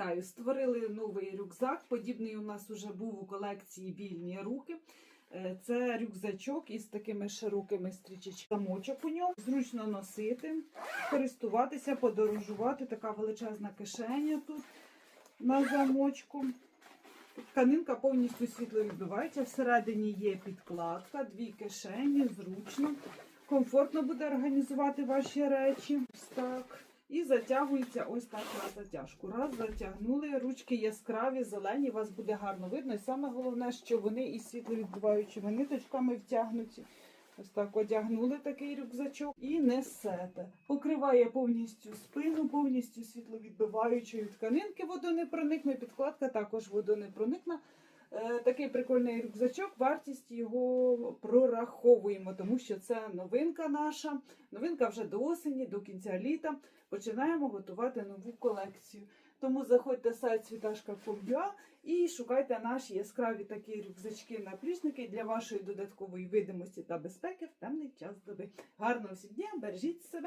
Вітаю! Створили новий рюкзак. Подібний у нас вже був у колекції вільні руки. Е, Це рюкзачок із такими широкими стрічечками. Замочок у ньому. Зручно носити, користуватися, подорожувати. Така величезна кишеня тут на замочку. Тканинка повністю світловідбивається. Всередині є підкладка, дві кишені, зручно. Комфортно буде організувати ваші речі. Так. І затягується ось так на затяжку. Раз затягнули, ручки яскраві, зелені, вас буде гарно видно. І саме головне, що вони із світловідбиваючими ниточками втягнуті. Ось так одягнули такий рюкзачок і несете. Покриває повністю спину, повністю світловідбиваючою тканинки водонепроникної. Підкладка також водонепроникна. Е, Такий прикольний рюкзачок. Вартість його прораховуємо, тому що це новинка наша. Новинка вже до осені, до кінця літа. Починаємо готувати нову колекцію. Тому заходьте в сайт світашка.com.ua і шукайте наші яскраві такі рюкзачки-наплічники для вашої додаткової видимості та безпеки в темний час доби. Гарного всім дня, бережіть себе!